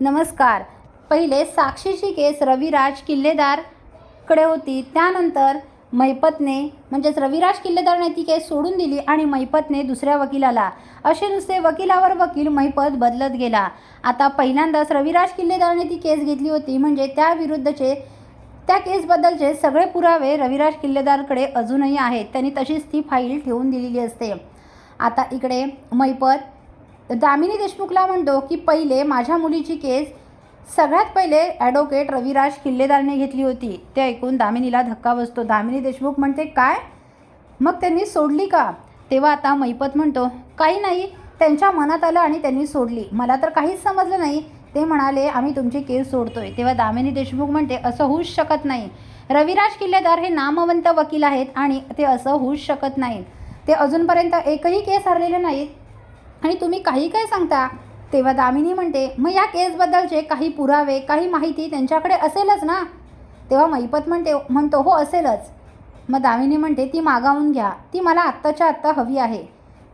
नमस्कार. पहिले साक्षीची केस रविराज किल्लेदारकडे होती. त्यानंतर मैपतने म्हणजेच रविराज किल्लेदारने ती केस सोडून दिली आणि मैपतने दुसऱ्या वकिलाला. असे नुसते वकिलावर वकील मैपत बदलत गेला. आता पहिल्यांदाच रविराज किल्लेदारने ती केस घेतली होती. म्हणजे त्या विरुद्धचे त्या केसबद्दलचे सगळे पुरावे रविराज किल्लेदारकडे अजूनही आहेत. त्यांनी तशीच ती फाईल ठेवून दिलेली असते. आता इकडे मैपत दामिनी देशमुखला म्हणतो की पहिले माझ्या मुलीची केस सगळ्यात पहिले ॲडव्होकेट रविराज किल्लेदारने घेतली होती. ते ऐकून दामिनीला धक्का बसतो. दामिनी देशमुख म्हणते काय? मग त्यांनी सोडली का? तेव्हा आता मैपत म्हणतो काही नाही. त्यांच्या मनात आलं आणि त्यांनी सोडली. मला तर काहीच समजलं नाही. ते म्हणाले आम्ही तुमची केस सोडतोय. तेव्हा दामिनी देशमुख म्हणते असं होऊच शकत नाही. रविराज किल्लेदार हे नामवंत वकील आहेत आणि ते असं होऊच शकत नाहीत. ते अजूनपर्यंत एकही केस हरलेले नाहीत. आणि तुम्ही काही काय सांगता? तेव्हा दामिनी म्हणते मग या केसबद्दलचे काही पुरावे काही माहिती त्यांच्याकडे असेलच ना? तेव्हा मैपत म्हणते म्हणतो हो असेलच. मग दामिनी म्हणते ती मागावून घ्या. ती मला आत्ताच्या आत्ता हवी आहे.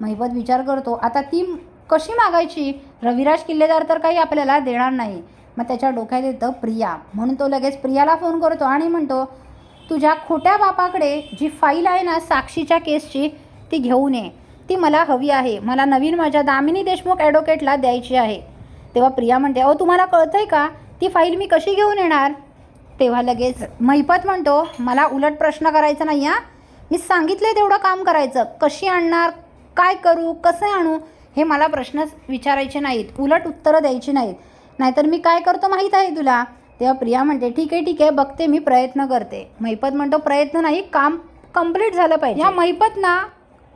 महिपत विचार करतो आता ती कशी मागायची? रविराज किल्लेदार तर काही आपल्याला देणार नाही. मग त्याच्या डोक्यात येतं प्रिया. म्हणून तो लगेच प्रियाला फोन करतो आणि म्हणतो तुझ्या खोट्या बापाकडे जी फाईल आहे ना साक्षीच्या केसची ती घेऊन ये ती मला हवी आहे. मला नवीन माझ्या दामिनी देशमुख ॲडव्होकेटला द्यायची आहे. तेव्हा प्रिया म्हणते अहो तुम्हाला कळतं आहे का? ती फाईल मी कशी घेऊन येणार? तेव्हा लगेच महिपत म्हणतो मला उलट प्रश्न करायचा नाही हा. मी सांगितले तेवढं काम करायचं. कशी आणणार? काय करू? कसं आणू? हे मला प्रश्न विचारायचे नाहीत. उलट उत्तरं द्यायची नाहीत. नाहीतर मी काय करतो माहीत आहे तुला? तेव्हा प्रिया म्हणते ठीक आहे ठीक आहे. बघते मी प्रयत्न करते. महिपत म्हणतो प्रयत्न नाही काम कंप्लीट झालं पाहिजे. ह्या महिपत ना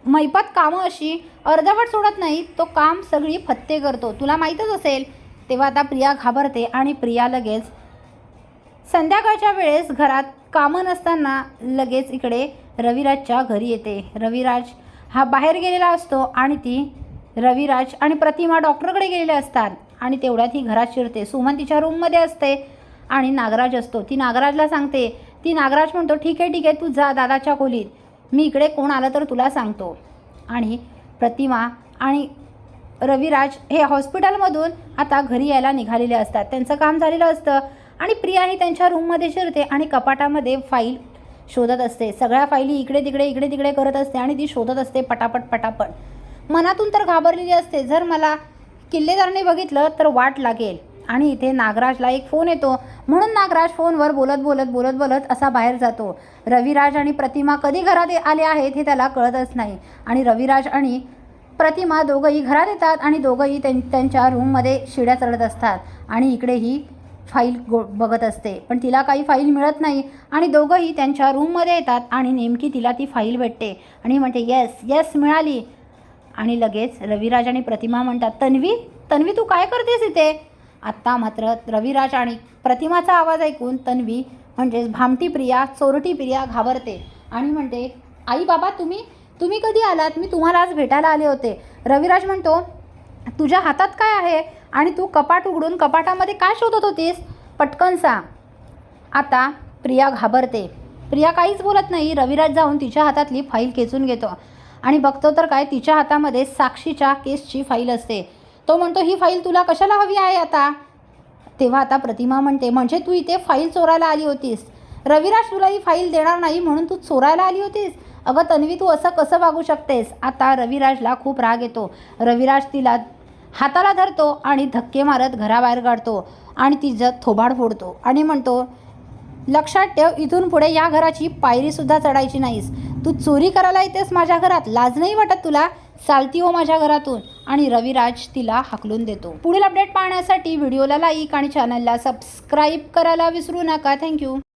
मैपात कामं अशी अर्धवट सोडत नाही तो काम सगळी फत्ते करतो. तुला माहीतच असेल तेव्हा आता प्रिया घाबरते आणि प्रिया लगेच संध्याकाळच्या वेळेस घरात कामं नसताना लगेच इकडे रविराजच्या घरी येते. रविराज हा बाहेर गेलेला असतो आणि ती रविराज आणि प्रतिमा डॉक्टरकडे गेलेले असतात आणि तेवढ्यात ही घरात शिरते. सुमन तिच्या रूममध्ये असते आणि नागराज असतो. ती नागराजला सांगते ती नागराज म्हणतो ठीक आहे ठीक आहे तू जा दादाच्या खोलीत. मी इकडे कोण आलं तर तुला सांगतो. आणि प्रतिमा आणि रविराज हे हॉस्पिटलमधून आता घरी यायला निघालेले असतात. त्यांचं काम झालेलं असतं. आणि प्रिया ही त्यांच्या रूममध्ये शिरते आणि कपाटामध्ये फाईल शोधत असते. सगळ्या फाईली इकडे तिकडे इकडे तिकडे करत असते आणि ती शोधत असते पटापट पटापट. मनातून तर घाबरलेली असते. जर मला किल्लेदारने बघितलं तर वाट लागेल. आणि इथे नागराजला एक फोन येतो. म्हणून नागराज फोनवर बोलत बोलत बोलत बोलत असा बाहेर जातो. रविराज आणि प्रतिमा कधी घरात आले आहेत हे त्याला कळतच नाही. आणि रविराज आणि प्रतिमा दोघंही घरात येतात आणि दोघंही त्यां त्यांच्या रूममध्ये शिड्या चढत असतात. आणि इकडे ही फाईल गो बघत असते. पण तिला काही फाईल मिळत नाही आणि दोघंही त्यांच्या रूममध्ये येतात आणि नेमकी तिला ती फाईल भेटते. आणि म्हणते येस येस मिळाली. आणि लगेच रविराज आणि प्रतिमा म्हणतात तन्वी तन्वी तू काय करतेस इथे? आत्ता मात्र रविराज आणि प्रतिमाचा आवाज ऐकून तन्वी म्हणजेच भामटी प्रिया चोरटी प्रिया घाबरते. आणि म्हणते आई बाबा तुम्ही तुम्ही कधी आलात? मी तुम्हाला आज भेटायला आले होते. रविराज म्हणतो तुझ्या हातात काय आहे? आणि तू कपाट उघडून कपाटामध्ये काय शोधत होतीस? पटकन सांग. आता प्रिया घाबरते. प्रिया काहीच बोलत नाही. रविराज जाऊन तिच्या हातातली फाईल खेचून घेतो. आणि बघतो तर काय तिच्या हातामध्ये साक्षीच्या केसची फाईल असते. तो म्हणतो ही फाईल तुला कशाला हवी आहे आता? तेव्हा आता प्रतिमा म्हणते म्हणजे तू इथे फाईल चोरायला आली होतीस. रविराज तुला ही फाईल देणार नाही म्हणून तू चोरायला आली होतीस? अगं तन्वी तू असं कसं वागू शकतेस? आता रविराजला खूप राग येतो. रविराज तिला हाताला धरतो आणि धक्के मारत घराबाहेर काढतो आणि तिचं थोबाड फोडतो आणि म्हणतो लक्षात ठेव इथून पुढे या घराची पायरीसुद्धा चढायची नाहीस. तू चोरी करायला येतेस माझ्या घरात. लाज नाही वाटत तुला? चालती हो माझ्या घरातून आणि रविराज तिला हाकलून देतो. पुढील अपडेट पाहण्यासाठी व्हिडिओला लाईक आणि चॅनलला सबस्क्राईब करायला विसरू नका. थँक्यू